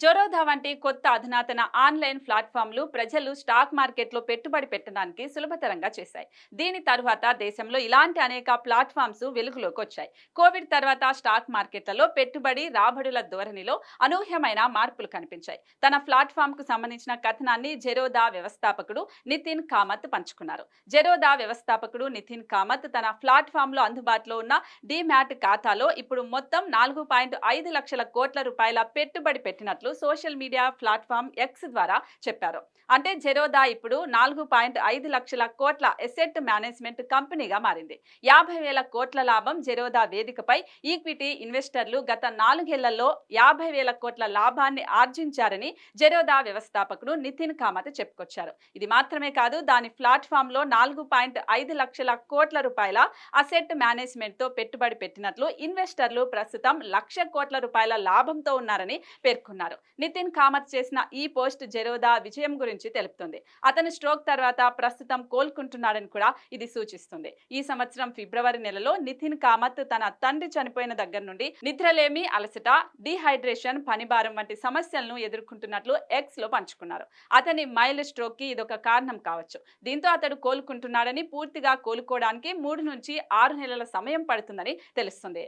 జొరోదా వంటి కొత్త అధునాతన ఆన్లైన్ ప్లాట్ఫామ్లు ప్రజలు స్టాక్ మార్కెట్లో పెట్టుబడి పెట్టడానికి సులభతరంగా చేశాయి. దీని తర్వాత దేశంలో ఇలాంటి అనేక ప్లాట్ఫామ్స్ వెలుగులోకి వచ్చాయి. కోవిడ్ తర్వాత స్టాక్ మార్కెట్లలో పెట్టుబడి రాబడుల ధోరణిలో అనూహ్యమైన మార్పులు కనిపించాయి. తన ప్లాట్ఫామ్కు సంబంధించిన కథనాన్ని జెరోదా వ్యవస్థాపకుడు నితిన్ కామత్ పంచుకున్నారు. జెరోదా వ్యవస్థాపకుడు నితిన్ కామత్ తన ప్లాట్ఫామ్లో అందుబాటులో ఉన్న డిమ్యాట్ ఖాతాలో ఇప్పుడు మొత్తం నాలుగు పాయింట్ ఐదు లక్షల కోట్ల రూపాయల పెట్టుబడి పెట్టినట్లు సోషల్ మీడియా ప్లాట్ఫామ్ ఎక్స్ ద్వారా చెప్పారు. అంటే జెరోదా ఇప్పుడు నాలుగు పాయింట్ ఐదు లక్షల కోట్ల ఎసెట్ మేనేజ్మెంట్ కంపెనీగా మారింది. యాభై వేల కోట్ల లాభం జెరోదా వేదికపై ఈక్విటీ ఇన్వెస్టర్లు గత నాలుగేళ్ళలో యాభై వేల కోట్ల లాభాన్ని ఆర్జించారని జెరోదా వ్యవస్థాపకుడు నితిన్ కామత్ చెప్పుకొచ్చారు. ఇది మాత్రమే కాదు దాని ప్లాట్ఫామ్లో నాలుగు పాయింట్ ఐదు లక్షల కోట్ల రూపాయల అసెట్ మేనేజ్మెంట్తో పెట్టుబడి పెట్టినట్లు ఇన్వెస్టర్లు ప్రస్తుతం లక్ష కోట్ల రూపాయల లాభంతో ఉన్నారని పేర్కొన్నారు. నితిన్ కామత్ చేసిన ఈ పోస్ట్ జెరోదా విజయం గురించి తెలుపుతుంది. అతను స్ట్రోక్ తర్వాత ప్రస్తుతం కోలుకుంటున్నాడని కూడా ఇది సూచిస్తుంది. ఈ సంవత్సరం ఫిబ్రవరి నెలలో నితిన్ కామత్ తన తండ్రి చనిపోయిన దగ్గర నుండి నిద్రలేమి అలసట డీహైడ్రేషన్ పనిభారం వంటి సమస్యలను ఎదుర్కొంటున్నట్లు ఎక్స్లో పంచుకున్నారు. అతని మైల్డ్ స్ట్రోక్కి ఇదొక కారణం కావచ్చు. దీంతో అతడు కోలుకుంటున్నాడని పూర్తిగా కోలుకోవడానికి మూడు నుంచి ఆరు నెలల సమయం పడుతుందని తెలుస్తుంది.